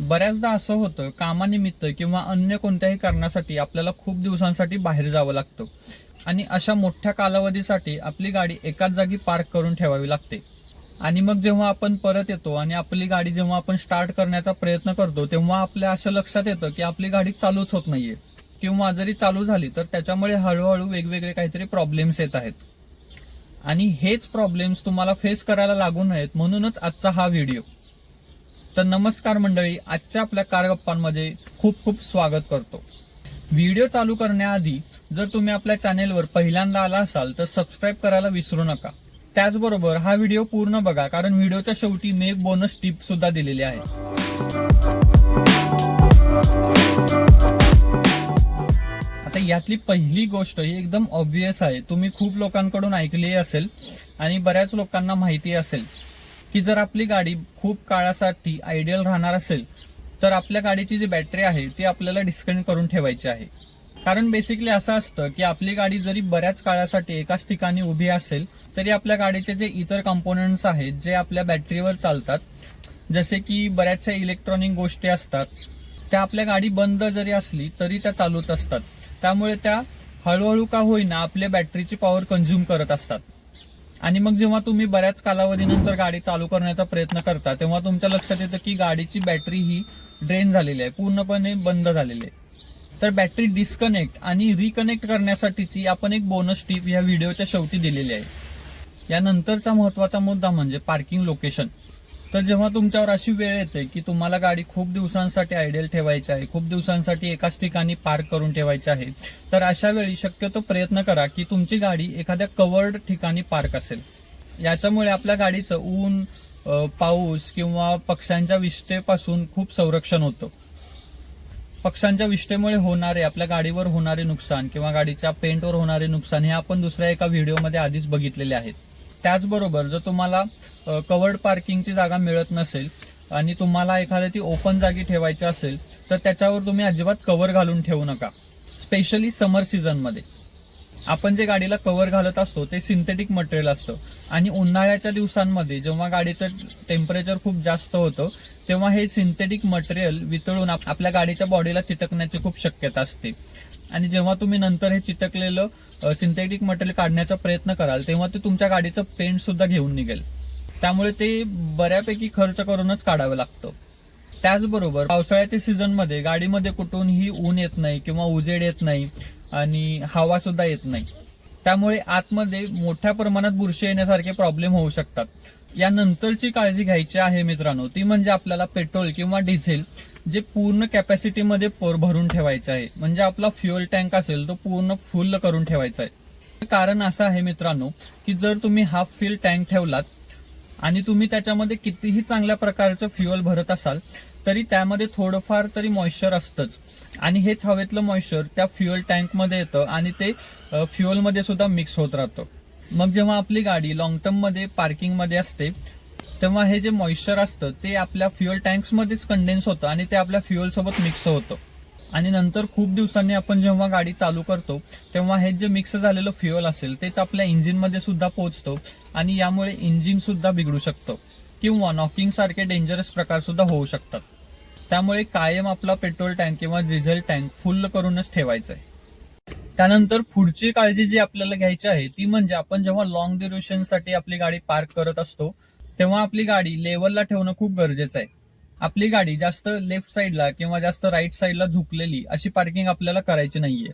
बऱ्याचदा असं होतं कामानिमित्त किंवा अन्य कोणत्याही कारणासाठी आपल्याला खूप दिवसांसाठी बाहेर जावं लागतं. आणि अशा मोठ्या कालावधीसाठी आपली गाडी एकाच जागी पार्क करून ठेवावी लागते. आणि मग जेव्हा आपण परत येतो आणि आपली गाडी जेव्हा आपण स्टार्ट करण्याचा प्रयत्न करतो तेव्हा आपल्या असं लक्षात येतं की आपली गाडी चालूच होत नाहीये. किंवा जरी चालू झाली तर त्याच्यामुळे हळूहळू वेगवेगळे काहीतरी प्रॉब्लेम्स येत आहेत. आणि हेच प्रॉब्लेम्स तुम्हाला फेस करायला लागू नयेत म्हणूनच आजचा हा व्हिडिओ तर नमस्कार मंडळी आजच्या आपल्या कारगप्पांमध्ये खूप खूप स्वागत करतो. व्हिडिओ चालू करण्याआधी जर तुम्ही आपल्या चॅनेलवर पहिल्यांदा आला असाल तर सबस्क्राईब करायला विसरू नका. त्याचबरोबर हा व्हिडिओ पूर्ण बघा कारण व्हिडिओच्या शेवटी मी एक बोनस टिप सुद्धा दिलेली आहे. आता यातली पहिली गोष्ट ही एकदम ऑब्विस आहे. तुम्ही खूप लोकांकडून ऐकली असेल आणि बऱ्याच लोकांना माहिती असेल. की जर आपली गाडी खूप काळासाठी आयडियल राहणार असेल तर आपल्या गाडीची जी बॅटरी आहे ती आपल्याला डिस्कनेक्ट करून ठेवायची आहे. कारण बेसिकली असं असतं की आपली गाडी जरी बऱ्याच काळासाठी एकाच ठिकाणी उभी असेल तरी आपल्या गाडीचे जे इतर कंपोनंट्स आहेत जे आपल्या बॅटरीवर चालतात जसे की बऱ्याचशा इलेक्ट्रॉनिक गोष्टी असतात त्या आपल्या गाडी बंद जरी असली तरी त्या चालूच असतात. त्यामुळे त्या हळूहळू का होईना आपल्या बॅटरीची पॉवर कंझ्युम करत असतात. आणि मग जेव्हा तुम्ही बऱ्याच कालावधीनंतर गाडी चालू करण्याचा प्रयत्न करता तेव्हा तुमच्या लक्षात येतं की गाडीची बॅटरी ही ड्रेन झालेली आहे पूर्णपणे बंद झालेली आहे. तर बॅटरी डिस्कनेक्ट आणि रिकनेक्ट करण्यासाठीची आपण एक बोनस टीप या व्हिडिओच्या शेवटी दिलेली आहे. यानंतरचा महत्त्वाचा मुद्दा म्हणजे पार्किंग लोकेशन तर जेव्हा तुमच्यावर अशी वेळ येते की तुम्हाला गाडी खूप दिवसांसाठी आयडियल ठेवायची आहे खूप दिवसांसाठी एकाच ठिकाणी पार्क करून ठेवायची आहे तर अशा वेळी शक्यतो प्रयत्न करा की तुमची गाडी एखाद्या कवर्ड ठिकाणी पार्क असेल. याच्यामुळे आपल्या गाडीचं ऊन पाऊस किंवा पक्ष्यांच्या विष्ठेपासून खूप संरक्षण होतं. पक्ष्यांच्या विष्ठेमुळे होणारे आपल्या गाडीवर होणारे नुकसान किंवा गाडीच्या पेंटवर होणारे नुकसान हे आपण दुसऱ्या एका व्हिडिओमध्ये आधीच बघितलेले आहेत. त्याचबरोबर जर तुम्हाला कवर्ड पार्किंगची जागा मिळत नसेल आणि तुम्हाला एखाद्या ती ओपन जागी ठेवायची असेल तर त्याच्यावर तुम्ही अजिबात कव्हर घालून ठेवू नका. स्पेशली समर सीझनमध्ये आपण जे गाडीला कव्हर घालत असतो ते सिंथेटिक मटेरियल असतं. आणि उन्हाळ्याच्या दिवसांमध्ये जेव्हा गाडीचं टेम्परेचर खूप जास्त होतं तेव्हा हे सिंथेटिक मटेरियल वितळून आपल्या गाडीच्या बॉडीला चिटकण्याची खूप शक्यता असते. आणि जेव्हा तुम्ही नंतर हे चिटकलेलं सिंथेटिक मटेरियल काढण्याचा प्रयत्न कराल तेव्हा ते तुमच्या गाडीचं पेंट सुद्धा घेऊन निघेल. त्यामुळे ते बऱ्यापैकी खर्च करूनच काढावं लागतं. त्याचबरोबर पावसाळ्याच्या सीझनमध्ये गाडीमध्ये कुठूनही ऊन येत नाही किंवा उजेड येत नाही आणि हवा सुद्धा येत नाही. त्यामुळे आतमध्ये मोठ्या प्रमाणात बुरशी येण्यासारखे प्रॉब्लेम होऊ शकतात. यानंतरची काळजी घ्यायची आहे मित्रांनो. ती म्हणजे आपल्याला पेट्रोल किंवा डिझेल जे पूर्ण कॅपॅसिटीमध्ये पोर भरून ठेवायचं आहे. म्हणजे आपला फ्युअल टँक असेल तो पूर्ण फुल करून ठेवायचा आहे. कारण असं आहे मित्रांनो की जर तुम्ही हाफ फिल टँक ठेवलात आणि तुम्ही त्याच्यामध्ये कितीही चांगल्या प्रकारचं फ्युअल भरत असाल तरी त्यामध्ये थोडंफार तरी मॉइश्चर असतंच. आणि हेच हवेतलं मॉइश्चर त्या फ्युअल टँकमध्ये येतं आणि ते फ्युअलमध्ये सुद्धा मिक्स होत राहतं. मग जेव्हा आपली गाडी लॉंग टर्ममध्ये पार्किंगमध्ये असते तेव्हा हे जे मॉइश्चर असतं ते आपल्या फ्युअल टँक्समध्येच कंडेन्स होतं आणि ते आपल्या फ्युअलसोबत मिक्स होतं. आणि नंतर खूप दिवसांनी आपण जेव्हा गाडी चालू करतो तेव्हा हे जे मिक्स झालेलं फ्युअल असेल तेच आपल्या इंजिनमध्ये सुद्धा पोहोचतो आणि यामुळे इंजिन सुद्धा बिघडू शकतं. किंवा नॉकिंग सारखे डेंजरस प्रकार सुद्धा होऊ शकतात. त्यामुळे कायम आपला पेट्रोल टँक किंवा डिझेल टँक फुल्ल करूनच ठेवायचं आहे त्यानंतर पुढची काळजी जी आपल्याला घ्यायची आहे ती म्हणजे आपण जेव्हा लॉंग ड्युरेशनसाठी आपली गाडी पार्क करत असतो तेव्हा आपली गाडी लेवलला ठेवणं खूप गरजेचं आहे. आपली गाडी जास्त लेफ्ट साईडला किंवा जास्त राईट साईडला झुकलेली अशी पार्किंग आपल्याला करायची नाहीये.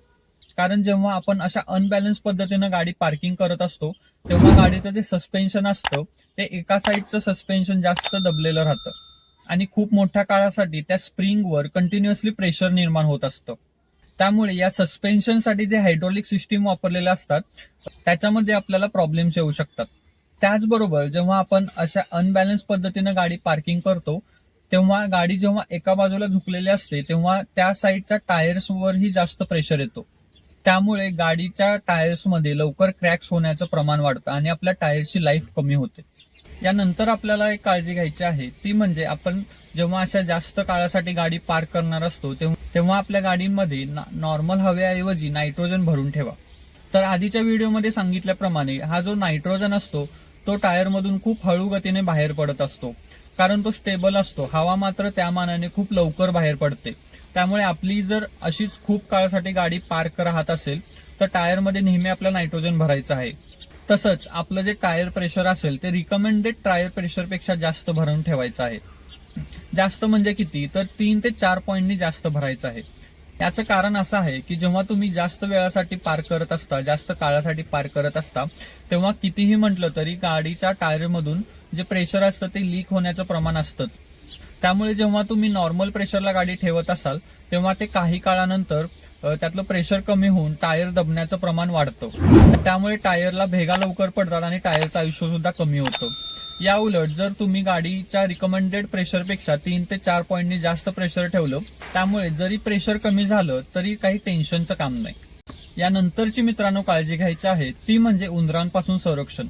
कारण जेव्हा आपण अशा अनबॅलन्स पद्धतीनं गाडी पार्किंग करत असतो तेव्हा गाडीचं जे सस्पेन्शन असतं ते एका साईडचं सस्पेन्शन जास्त दबलेलं राहतं. आणि खूप मोठ्या काळासाठी त्या स्प्रिंगवर कंटिन्युअसली प्रेशर निर्माण होत असतं. त्यामुळे या सस्पेन्शनसाठी जे हायड्रॉलिक सिस्टीम वापरलेले असतात त्याच्यामध्ये आपल्याला प्रॉब्लेम्स येऊ शकतात. त्याचबरोबर जेव्हा आपण अशा अनबॅलन्स पद्धतीनं गाडी पार्किंग करतो तेव्हा गाडी जेव्हा एका बाजूला झुकलेली असते तेव्हा त्या साईडच्या टायर्सवरही जास्त प्रेशर येतो. त्यामुळे गाडीच्या टायर्समध्ये लवकर क्रॅक्स होण्याचं प्रमाण वाढतं आणि आपल्या टायरची लाईफ कमी होते. यानंतर आपल्याला एक काळजी घ्यायची आहे ती म्हणजे आपण जेव्हा अशा जास्त काळासाठी गाडी पार्क करणार असतो तेव्हा तेव्हा आपल्या गाडीमध्ये नॉर्मल हवेऐवजी नायट्रोजन भरून ठेवा. तर आधीच्या व्हिडिओमध्ये सांगितल्याप्रमाणे हा जो नायट्रोजन असतो तो टायरमधून खूप हळू गतीने बाहेर पडत असतो. कारण तो स्टेबल असतो. हवा मात्र त्या मानाने खूप लवकर बाहेर पडते. त्यामुळे आपली जर अशीच खूप काळासाठी गाडी पार्क राहत असेल तर टायरमध्ये नेहमी आपलं नायट्रोजन भरायचं आहे. तसंच आपलं जे टायर प्रेशर असेल ते रिकमेंडेड टायर प्रेशरपेक्षा जास्त भरून ठेवायचं आहे. जास्त म्हणजे किती? तर तीन ते चार पॉईंटनी जास्त भरायचं आहे. याचं कारण असं आहे की जेव्हा तुम्ही जास्त वेळासाठी पार्क करत असता जास्त काळासाठी पार्क करत असता तेव्हा कितीही म्हटलं तरी गाडीच्या टायरमधून जे प्रेशर असतं ते लीक होण्याचं प्रमाण असतंच त्यामुळे जेव्हा तुम्ही नॉर्मल प्रेशरला गाडी ठेवत असाल तेव्हा ते काही काळानंतर त्यातलं प्रेशर कमी होऊन टायर दबण्याचं प्रमाण वाढतं. त्यामुळे टायरला भेगा लवकर पडतात आणि टायरचं आयुष्य सुद्धा कमी होतं. या उलट जर तुम्ही गाडीच्या रिकमेंडेड प्रेशरपेक्षा तीन ते चार पॉईंटनी जास्त प्रेशर ठेवलं त्यामुळे जरी प्रेशर कमी झालं तरी काही टेन्शनचं काम नाही. यानंतरची मित्रांनो काळजी घ्यायची आहे ती म्हणजे उंदरांपासून संरक्षण.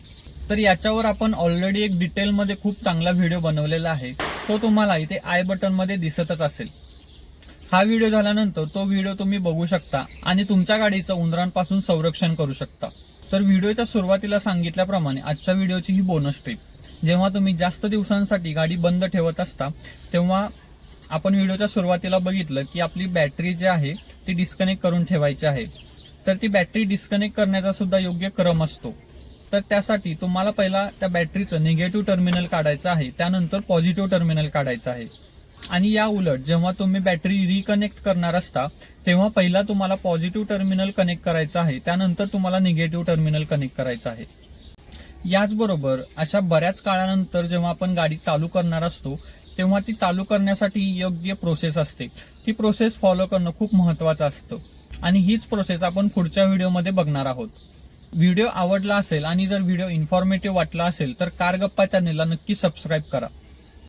तर याच्यावर आपण ऑलरेडी एक डिटेलमध्ये खूप चांगला व्हिडिओ बनवलेला आहे. तो तुम्हाला इथे आय बटनमध्ये दिसतच असेल. हा व्हिडिओ झाल्यानंतर तो व्हिडिओ तुम्ही बघू शकता आणि तुमच्या गाडीचं उंदरांपासून संरक्षण करू शकता. तर व्हिडिओच्या सुरुवातीला सांगितल्याप्रमाणे आजच्या व्हिडिओची ही बोनस टिप जेव्हा तुम्ही जास्त दिवसांसाठी गाडी बंद ठेवत असता तेव्हा आपण व्हिडिओच्या सुरुवातीला बघितलं की आपली बॅटरी जी आहे ती डिस्कनेक्ट करून ठेवायची आहे. तर ती बॅटरी डिस्कनेक्ट करण्याचा सुद्धा योग्य क्रम असतो. तर त्यासाठी तुम्हाला पहिला त्या बॅटरीचं निगेटिव्ह टर्मिनल काढायचं आहे. त्यानंतर पॉझिटिव्ह टर्मिनल काढायचं आहे. आणि या उलट जेव्हा तुम्ही बॅटरी रिकनेक्ट करणार असता तेव्हा पहिला तुम्हाला पॉझिटिव्ह टर्मिनल कनेक्ट करायचं आहे. त्यानंतर तुम्हाला निगेटिव्ह टर्मिनल कनेक्ट करायचं आहे. याचबरोबर अशा बऱ्याच काळानंतर जेव्हा आपण गाडी चालू करणार असतो तेव्हा ती चालू करण्यासाठी योग्य प्रोसेस असते. ती प्रोसेस फॉलो करणं खूप महत्वाचं असतं. आणि हीच प्रोसेस आपण पुढच्या व्हिडिओमध्ये बघणार आहोत. व्हिडिओ आवडला असेल आणि जर व्हिडिओ इन्फॉर्मेटिव्ह वाटला असेल तर कारगप्पा चॅनेलला नक्की सबस्क्राईब करा.